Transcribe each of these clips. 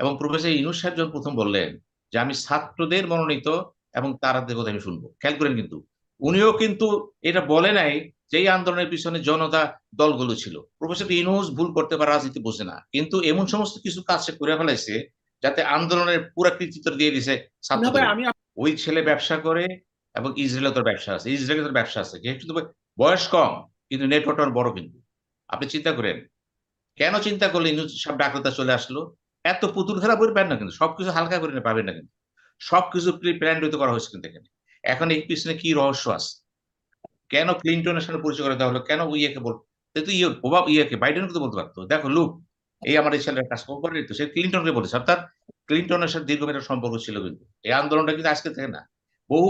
এবং প্রফেসর ইনুস সাহেব যখন প্রথম বললেন যে আমি ছাত্রদের মনোনীত এবং তারা কথা আমি শুনব। খেয়াল করেন কিন্তু উনিও কিন্তু এটা বলে নাই যে এই আন্দোলনের পিছনে জনতা দলগুলো ছিল। প্রফেসর ইনুস ভুল করতে পারে রাজনীতি বোঝে না। কিন্তু এমন সমস্ত কিছু কাজ সে করে ফেলাইছে যাতে আন্দোলনের পুরা কৃতিত্ব দিয়ে দিছে ওই ছেলে ব্যবসা করে এবং ইসরায়েলে তোর ব্যবসা আছে। ইসরায়েলে তোর ব্যবসা আছে। যেহেতু বয়স কম কিন্তু নেটওয়ার্ক বড় কিন্তু। আপনি চিন্তা করেন কেন চিন্তা করলে ইউনুস সব ডাক্তার চলে আসলো? এত পুতুল খেলা বই পাবেন না কিন্তু, সবকিছু হালকা করে পাবেন না কিন্তু। সবকিছু প্রি প্ল্যান করা হয়েছে কিন্তু এখানে। এখন এই পিছনে কি রহস্য আছে? কেন ক্লিনটনের সাথে পরিচয় করে দেওয়া হলো? কেন ইয়েকে বল তো ইয়ে প্রভাব ইয়েকে, বাইডেনকে তো বলতে পারতো। দেখো লুক এই আমার এই ছেলের কাজ করে তো সে ক্লিনটনকে বলেছে। অর্থাৎ ক্লিনটনের সাথে দীর্ঘমেয়াদের সম্পর্ক ছিল কিন্তু। এই আন্দোলনটা কিন্তু আজকে থেকে না। বহু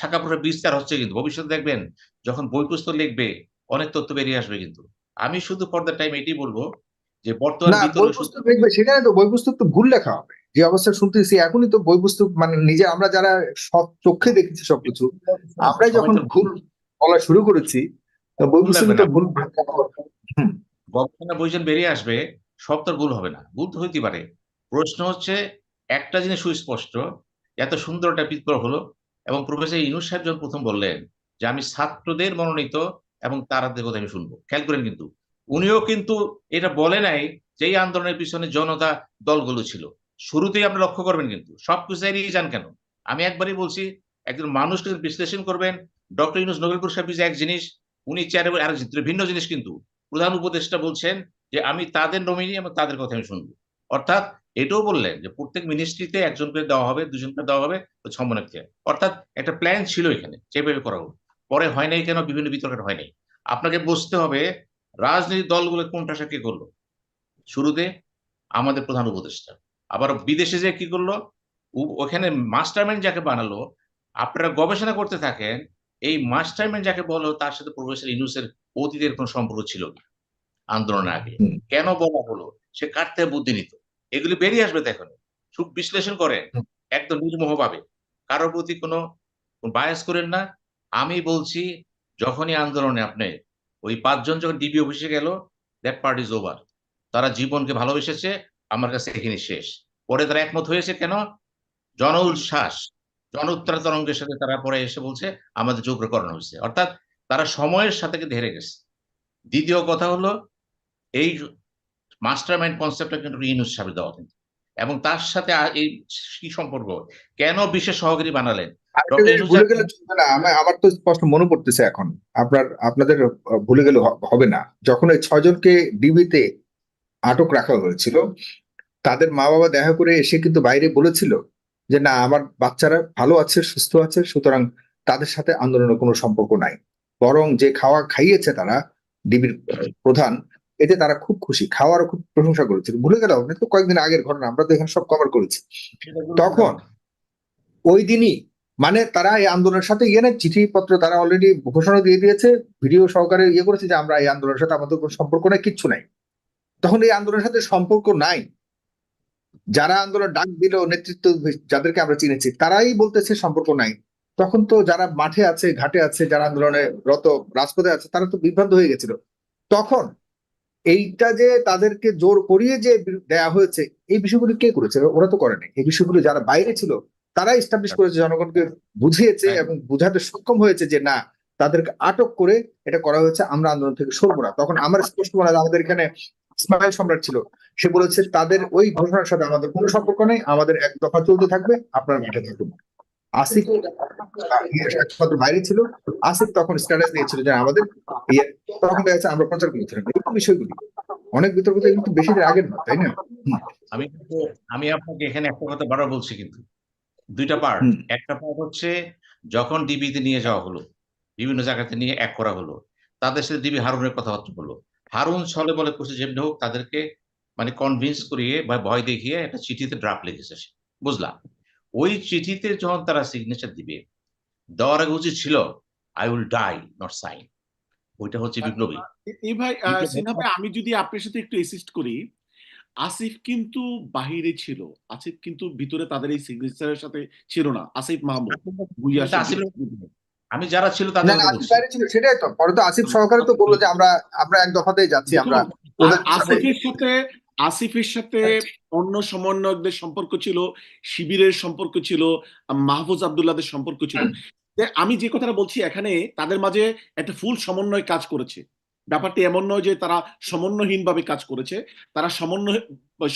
শাখা প্রশাখা বিস্তার হচ্ছে কিন্তু। ভবিষ্যতে দেখবেন, যখন বই পুস্তক লিখবে, অনেক তথ্য বেরিয়ে আসবে কিন্তু। আমি শুধু ফর দ্য টাইম এটাই বলব যে বর্তমান বিতর্ক সেখানে তো বই পুস্তক তো ভুল লেখা হবে। যে অবস্থা শুনতেছি এখনই তো বই পুস্তক মানে নিজে আমরা যারা সব চোখে দেখেছি সবকিছু আমরাই যখন ভুল বলা শুরু করেছি বই পুস্তকে ভুল গবেষণা বইজন বেরিয়ে আসবে সব তো ভুল হবে না। ভুল তো হইতে পারে। প্রশ্ন হচ্ছে একটা জিনিস সুস্পষ্ট এত সুন্দর একটা বিপ্লব হলো এবং প্রফেসর ইনুস সাহেব যখন প্রথম বললেন যে আমি ছাত্রদের মনোনীত এবং তারাদের কথা আমি শুনব। খেয়াল করেন কিন্তু উনিও কিন্তু এটা বলে নাই যে এই আন্দোলনের পিছনে জনতা দলগুলো ছিল। শুরুতেই আপনি লক্ষ্য করবেন কিন্তু সবকিছু এড়িয়ে যান কেন? আমি একবারই বলছি, একজন মানুষকে বিশ্লেষণ করবেন। ডক্টর ইউনুস নোবেল পেয়েছে এক জিনিস, উনি চেয়ারে আর ভিন্ন জিনিস কিন্তু। প্রধান উপদেষ্টা বলছেন যে, আমি তাদের নমিনি এবং তাদের কথা আমি শুনব। অর্থাৎ এটাও বললেন যে, প্রত্যেক মিনিস্ট্রিতে একজনকে দেওয়া হবে, দুজনকে দেওয়া হবে সমন্বয়কে অর্থাৎ একটা প্ল্যান ছিল এখানে, যেভাবে করা হোক। পরে হয় নাই কেন? বিভিন্ন বিতর্ক হয় নাই আপনাকে বুঝতে হবে রাজনৈতিক দলগুলো কোনটা সে কি করল? শুরুতে আমাদের প্রধান উপদেষ্টা। আবার বিদেশে যে কি করল? ওখানে মাস্টারমাইন্ড যাকে বানালো আপনারা গবেষণা করতে থাকেন এই মাস্টারমাইন্ড যাকে বলো তার সাথে প্রফেসর ইনুসের অতীতের কোনো সম্পর্ক ছিল কি? আন্দোলনের আগে। কেন বলা হলো? সে কার থেকে বুদ্ধি নিত? এগুলি বেরিয়ে আসবে তো এখন সুখ বিশ্লেষণ করেন। একদম নির্মোহ ভাবে। কারোর প্রতি কোনো বায়াস করেন না। আমি বলছি যখনই আন্দোলনে আপনি ওই পাঁচজন যখন ডিবি অফিসে গেল দ্যাট পার্ট ইজ ওভার তারা জীবনকে ভালোবেসেছে, আমার কাছে এখানে শেষ। পরে তারা একমত হয়েছে কেন? জন উচ্ছ্বাস জন উত্তরা তরঙ্গের সাথে তারা পরে এসে বলছে, আমাদের যোগ্য করানো হয়েছে। অর্থাৎ তারা সময়ের সাথে হেরে গেছে। দ্বিতীয় কথা হলো, এই মাস্টার মাইন্ড কনসেপ্টটা কিন্তু ইউনুস সাহেব দেওয়া কিন্তু। এবং তার সাথে এই কি সম্পর্ক? কেন বিশেষ সহকারী বানালেন? ভুলে গেলে চলবে না। আমার তো স্পষ্ট মনে পড়তেছে এখন। আপনার আপনাদের ভুলে গেলে হবে না। যখন এই ছজনকে ডিবিতে আটক রাখা হয়েছিল তাদের মা বাবা দেখা করে এসে কিন্তু বাইরে বলেছিল যে না আমার বাচ্চারা ভালো আছে সুস্থ আছে সুতরাং তাদের সাথে আন্দোলনের কোনো সম্পর্ক নাই। বরং যে খাওয়া খাইয়েছে তারা ডিবির প্রধান এতে তারা খুব খুশি। খাওয়ারও খুব প্রশংসা করেছিল। ভুলে গেল তো কয়েকদিন আগের ঘটনা আমরা তো এখানে সব কভার করেছি। তখন ওই দিনই মানে তারা এই আন্দোলনের সাথে ইয়ে না চিঠিপত্র তারা অলরেডি ঘোষণা দিয়ে দিয়েছে, ভিডিও সহকারে ইয়ে করেছে যে আমরা এই আন্দোলনের সাথে আমাদের কোনো সম্পর্ক নাই, কিচ্ছু নাই। তখন এই আন্দোলনের সাথে সম্পর্ক নাই। যারা আন্দোলন ডাক দিল, নেতৃত্ব যাদেরকে আমরা চিনেছি, তারাই বলতেছে সম্পর্ক নাই। তখন তো যারা মাঠে আছে, ঘাটে আছে, যারা আন্দোলনে রত, রাজপথে আছে, তারা তো বিভ্রান্ত হয়ে গেছিল। তখন এইটা যে তাদেরকে জোর করিয়ে যে দেয়া হয়েছে, এই বিষয়গুলি কে করেছে? ওরা তো করেনি এই বিষয়গুলি যারা বাইরে ছিল তারা এস্টাবলিশ করেছে জনগণকে বুঝিয়েছে হ্যাঁ। এবং বুঝাতে সক্ষম হয়েছে যে না তাদেরকে আটক করে এটা করা হয়েছে আমরা আন্দোলন থেকে সরবো না। তখন আমার স্পষ্ট মনে হয় আমাদের এখানে ইসমাইল সম্রাট ছিল। সে বলেছে তাদের ওই ঘোষণার সাথে আমাদের কোনো সম্পর্ক নেই আমাদের এক দফা চলতে থাকবে আপনার মাঠে থাকুন। আসিফ একমাত্র বাইরে ছিল। আসিফ তখন স্ট্যাটাস দিয়েছিল যে আমাদের ইয়ে তখন দেখা যাচ্ছে আমরা প্রচার করেছিলাম। এরকম বিষয়গুলি। অনেক বিতর্ক কিন্তু বেশি দিন আগের না তাই না? আমি আমি আপনাকে এখানে একটা কথা বারবার বলছি কিন্তু। দুইটা পার্ট একটা পার্ট হচ্ছে যখন ডিবিতে নিয়ে যাওয়া হলো বিভিন্ন জায়গাতে নিয়ে এক করা হলো তাদের সাথে ডিবি হারুনের কথাবার্তা হলো হারুন ছলে বলে করছে যেমনি হোক তাদেরকে মানে কনভিন্স করিয়ে বা ভয় দেখিয়ে একটা চিঠিতে ড্রাফট লিখেছে সে। বুঝলাম ওই চিঠিতে যখন তারা সিগনেচার দিবে দেওয়ার আগে উচিত ছিল I will die not sign ওইটা হচ্ছে বিপ্লবী। এই ভাই সিনহা ভাই আমি যদি আপনার সাথে একটু এসিস্ট করি আসিফ কিন্তু বাহিরে ছিল। আসিফ কিন্তু ভিতরে তাদের এই সিগনেচারের সাথে ছিল না। আসিফ মাহমুদ। আমি যারা ছিল তাদের ছিল সেটাই তো। পরে তো আসিফ সহকারে তো বলল যে আমরা আমরা এক দফাতেই যাচ্ছি আমরা আসিফের সাথে আসিফের সাথে অন্য সমন্বয়কদের সম্পর্ক ছিল শিবিরের সম্পর্ক ছিল মাহফুজ আবদুল্লাহদের সম্পর্ক ছিল। আমি যে কথাটা বলছি এখানে তাদের মাঝে একটা ফুল সমন্বয় কাজ করেছে। ব্যাপারটি এমন নয় যে তারা সমন্বয়হীন ভাবে কাজ করেছে তারা সমন্বয়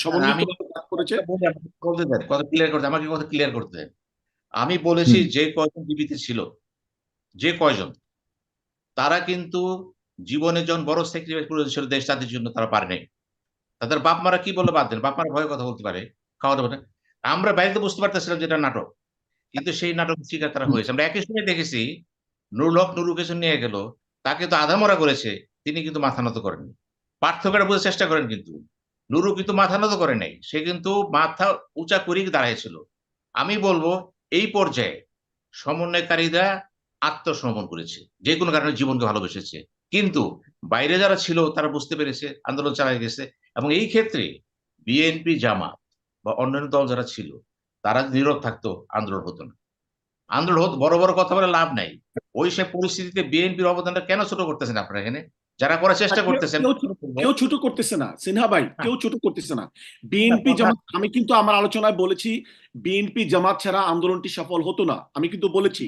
সমন্বিত কাজ করেছে। বলি, দেন কথা ক্লিয়ার করতে আমাকে কথা ক্লিয়ার করতে দেন। আমি বলেছি যে কয়জন জীবিত ছিল যে কয়জন তারা কিন্তু জীবনে যখন বড় স্যাক্রিফাইস করেছিল দেশ জাতির জন্য তারা পারে নাই। তাদের বাপ মারা কি বলে বাদ দেন বাপ মারা ভয়ে কথা বলতে পারে খাওয়া দাওয়া আমরা বাইরে বুঝতে পারতেছিলাম যেটা নাটক কিন্তু সেই নাটক শিকার তারা হয়েছে। আমরা একই সময় দেখেছি নুরুলক নুরুকে নিয়ে গেল তাকে তো আধা মরা করেছে তিনি কিন্তু মাথা নত করেননি। পার্থক্যটা বোঝার চেষ্টা করেন কিন্তু। নুরু কিন্তু মাথা নত করে নাই। সে কিন্তু মাথা উঁচা করেই দাঁড়িয়েছিল আমি বলব, এই পর্যায়ে সমন্বয়কারীরা আত্মসমর্পণ করেছে। যে কোনো কারণে জীবনকে ভালোবেসেছে। কিন্তু বাইরে যারা ছিল, তারা বুঝতে পেরেছে, আন্দোলন চালিয়ে গেছে। এবং এই ক্ষেত্রে বিএনপি জামাত বা অন্যান্য দল যারা ছিল, তারা নীরব থাকতো, আন্দোলন হতো না। আন্দোলন হতো, বড় বড় কথা বলে লাভ নাই। ওই সে পরিস্থিতিতে বিএনপির অবদানটা কেন ছোট করতেছেন আপনারা এখানে? যারা করার চেষ্টা করতেছেন। কেউ ছোট করতেছে না। সিনহা ভাই কেউ ছোট করতেছে না। বিএনপি জামাত আমি কিন্তু আমার আলোচনায় বলেছি বিএনপি জামাত ছাড়া আন্দোলনটি সফল হতো না। আমি কিন্তু বলেছি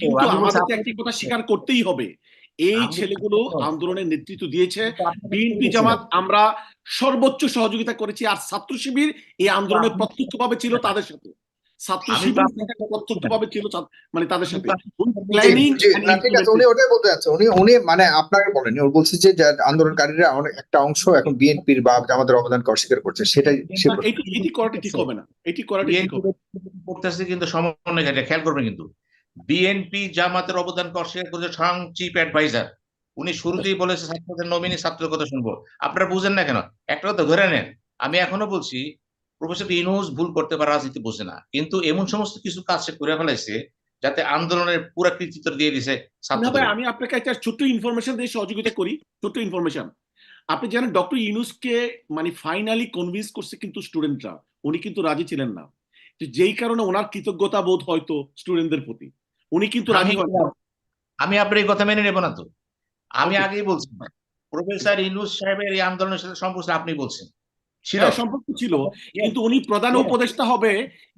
কিন্তু আমাদেরকে একটি কথা স্বীকার করতেই হবে। এই ছেলেগুলো আন্দোলনের নেতৃত্ব দিয়েছে। বিএনপি জামাত আমরা সর্বোচ্চ সহযোগিতা করেছি আর ছাত্র শিবির এই আন্দোলনে প্রত্যক্ষভাবে ছিল তাদের সাথে। ছাত্র ছিল মানে তাদের সাথে। আমি- প্ল্যানিং জি, না, ঠিক আছে উনি ওটাই বলতে যাচ্ছে। উনি উনি মানে আপনাকে বলেন উনি বলছে যে যে আন্দোলনকারীরা অনেক একটা অংশ এখন বিএনপির বা আমাদের অস্বীকার করছে সেটাই এটি এটি করাটা ঠিক হবে না এটি করাটা ঠিক হবে করতেছে কিন্তু সমন্বয়কারী খেয়াল করবেন কিন্তু। বিএনপি জামাতের অবদানকে অস্বীকার করেছে স্বয়ং চিফ অ্যাডভাইজার। উনি শুরুতেই বলেছে ছাত্রদের নমিনি ছাত্রদের কথা শুনব। আপনারা বুঝেন না কেন? একটা কথা ধরে নেন আমি এখনও বলছি প্রফেসর ইনুস ভুল করতে পারে রাজনীতি বোঝে না। কিন্তু এমন সমস্ত কিছু কাজ সে করে ফেলাইছে যাতে আন্দোলনের পুরা কৃতিত্ব দিয়ে দিছে আমি আপনাকে একটা ছোট্ট ইনফরমেশন দিয়ে সহযোগিতা করি। ছোট্ট ইনফরমেশন আপনি জানেন ডক্টর ইউনুসকে মানে ফাইনালি কনভিন্স করছে কিন্তু স্টুডেন্টরা উনি কিন্তু রাজি ছিলেন না। যেই কারণে ওনার কৃতজ্ঞতা বোধ হয়তো স্টুডেন্টদের প্রতি। উনি কিন্তু রাজি আমি- আপনার এই কথা মেনে নেব না তো। আমি আগেই বলছি প্রফেসর ইনুস সাহেবের এই আন্দোলনের সাথে সম্পর্ক আপনি বলছেন। ছিল। হ্যাঁ, সম্পর্ক ছিল। কিন্তু উনি প্রধান উপদেষ্টা হবে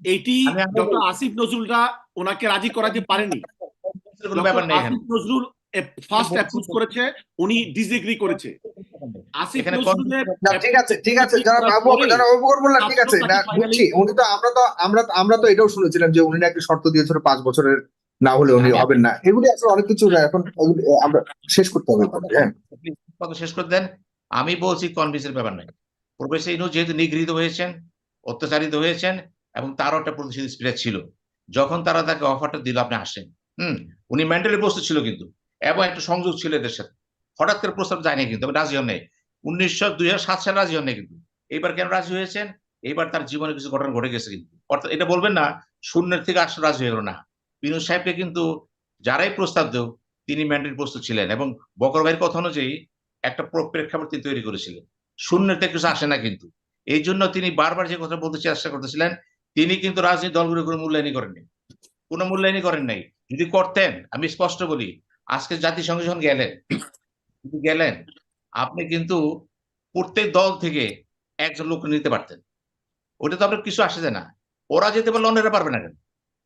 এটি ডক্টর আসিফ নজরুলরা ওনাকে রাজি করাতে পারেনি। আসিফ নজরুল ফার্স্ট অ্যাপ্রুভ করেছে উনি ডিসএগ্রি করেছে। আসিফ নজরুলের ঠিক আছে ঠিক আছে যারা বাবু যারা অবকর বললাম ঠিক আছে না বুঝছি উনি তো আমরা তো আমরা আমরা তো এটাও শুনেছিলাম যে উনি নাকি শর্ত দিয়েছিল পাঁচ বছরের না হলে উনি হবেন না। এগুলি আসলে অনেক কিছু এখন আমরা শেষ করতে হবে হ্যাঁ। শেষ করে দেন। আমি বলছি কনভিন্সের ব্যাপার নাই প্রফেসর যেহেতু নিগৃহীত হয়েছেন, অত্যাচারিত হয়েছেন, এবং তারও একটা প্রতিশোধ স্পিরিট ছিল। যখন তারা তাকে অফারটা দিল, আপনি আসেন। হুম, উনি মেন্টালি প্রস্তুত ছিল কিন্তু, এবং একটা সংযোগ ছিল এদের সাথে। হঠাৎ করে প্রস্তাব যায়নি কিন্তু রাজি হন নাই। উনিশশো দুই হাজার সাত সালে রাজি হন নাই কিন্তু। এইবার কেন রাজি হয়েছেন? এইবার তার জীবনে কিছু ঘটনা ঘটে গেছে কিন্তু। অর্থাৎ এটা বলবেন না, শূন্যের থেকে আসলে রাজি হয়ে গেল না। বিনোদ সাহেবকে কিন্তু যারাই প্রস্তাব দেও তিনি মেন্টালি প্রস্তুত ছিলেন এবং বকর ভাইয়ের কথা অনুযায়ী একটা প্র- প্রেক্ষাপট তিনি তৈরি করেছিলেন। শূন্যের থেকে কিছু আসে না কিন্তু। এই জন্য তিনি বারবার যে কথা বলতে চেষ্টা করতেছিলেন, তিনি কিন্তু রাজনীতি দলগুলো কোনো মূল্যায়নই করেননি। কোনো মূল্যায়নই করেন নাই। যদি করতেন, আমি স্পষ্ট বলি, আজকে জাতিসংঘে যখন গেলেন গেলেন, আপনি কিন্তু প্রত্যেক দল থেকে একজন লোক নিতে পারতেন। ওটা তো আপনার কিছু আসে না। ওরা যেতে পারলে অন্যরা পারবে না কেন?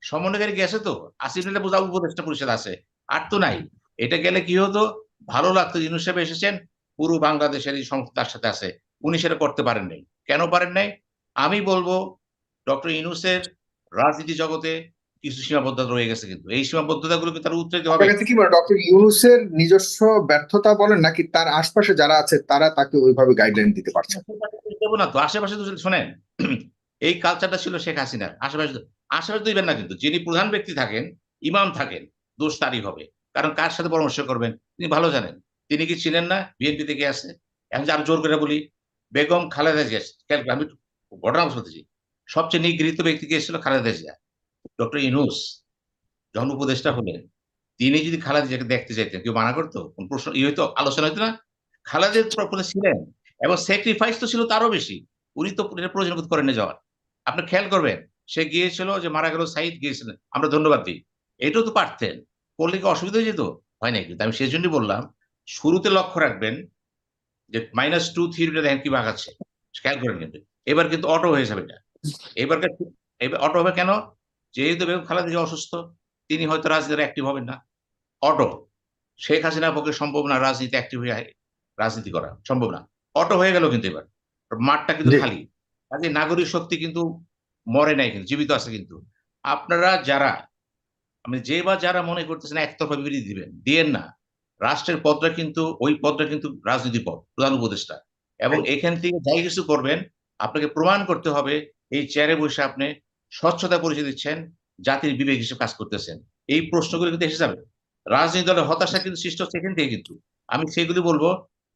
সমন্বয়কারী গেছে তো। আশি মিনিটে বোঝা উপদেষ্টা পরিষদ আছে। আর তো নাই। এটা গেলে কি হতো? ভালো লাগতো। জিনিস হিসেবে এসেছেন পুরো বাংলাদেশের এই সংস্থা তার সাথে আছে। উনি সেটা করতে পারেন নাই। কেন পারেন নাই? আমি বলব ডক্টর ইনুসের রাজনীতি জগতে কিছু সীমাবদ্ধতা রয়ে গেছে কিন্তু। এই সীমাবদ্ধতাগুলোকে তার উত্তর দিতে হবে কাছে কি মনে ডক্টর ইউনুসের নিজস্ব ব্যর্থতা বলেন নাকি তার আশপাশে যারা আছে তারা তাকে ওইভাবে গাইডলাইন দিতে পারছে দেবো না তো। আশেপাশে তো শোনেন এই কালচারটা ছিল শেখ হাসিনার। আশেপাশে আশেপাশে দিবেন না কিন্তু। যিনি প্রধান ব্যক্তি থাকেন ইমাম থাকেন দোষ তারই হবে। কারণ কার সাথে পরামর্শ করবেন? তিনি ভালো জানেন। তিনি কি ছিলেন না? বিএনপি থেকে আসে এখন যে আর জোর করে বলি, বেগম খালেদা জিয়া আমি ঘটনা বলতেছি সবচেয়ে নিগৃহীত ব্যক্তি কে এসেছিল? খালেদা জিয়া। ডক্টর ইনুস যখন উপদেষ্টা হলেন, তিনি যদি খালেদা জিয়াকে দেখতে চাইতেন, কেউ মানা করতো? কোন প্রশ্ন ই হইতো, আলোচনা হইতো না? খালেদা জিয়া ছিলেন, এবং স্যাক্রিফাইস তো ছিল তারও বেশি। উনি তো প্রয়োজন করেন যাওয়ার। আপনি খেয়াল করবেন, সে গিয়েছিল যে মারা গেল সাইদ, গিয়েছিলেন, আমরা ধন্যবাদ দিই। এটাও তো পারতেন। করলে কি অসুবিধা হয়ে যেত? হয় না কিন্তু। আমি সেই জন্যই বললাম শুরুতে লক্ষ্য রাখবেন যে মাইনাস টু থ্রিটা দেখেন কি বাগাচ্ছে খেয়াল করেন কিন্তু। এবার কিন্তু অটো হয়ে যাবে এটা। এবার এবার অটো হবে কেন? যেহেতু বেগম খালেদা অসুস্থ তিনি হয়তো রাজনীতিতে অ্যাক্টিভ হবেন না। অটো শেখ হাসিনার পক্ষে সম্ভব না রাজনীতি অ্যাক্টিভ হয়ে রাজনীতি করা। সম্ভব না। অটো হয়ে গেল কিন্তু এবার। মাঠটা কিন্তু। খালি। কাজে নাগরিক শক্তি কিন্তু মরে নাই কিন্তু জীবিত আছে কিন্তু। আপনারা যারা মানে যে বা যারা মনে করতেছেন একতরফা বিবৃতি দিবেন দিয়েন না। রাষ্ট্রের পদটা কিন্তু ওই পদটা কিন্তু রাজনীতি পদ প্রধান উপদেষ্টা। এবং এখান থেকে যাই কিছু করবেন আপনাকে প্রমাণ করতে হবে এই চেয়ারে বসে আপনি স্বচ্ছতা পরিচয় দিচ্ছেন জাতির বিবেক হিসেবে কাজ করতেছেন। এই প্রশ্নগুলো কিন্তু এসে যাবে। রাজনীতি দলের হতাশা কিন্তু সৃষ্টি হচ্ছে এখান থেকে কিন্তু। আমি সেগুলি বলব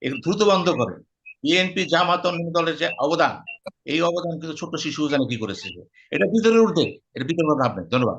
একটু দ্রুত বন্ধ করেন। বিএনপি জামাত অন্যান্য দলের যে অবদান এই অবদান কিন্তু ছোট্ট শিশু জানে কি করেছে। এটা ভিতরে উঠবে এটা ভিতরে ভাববেন ধন্যবাদ।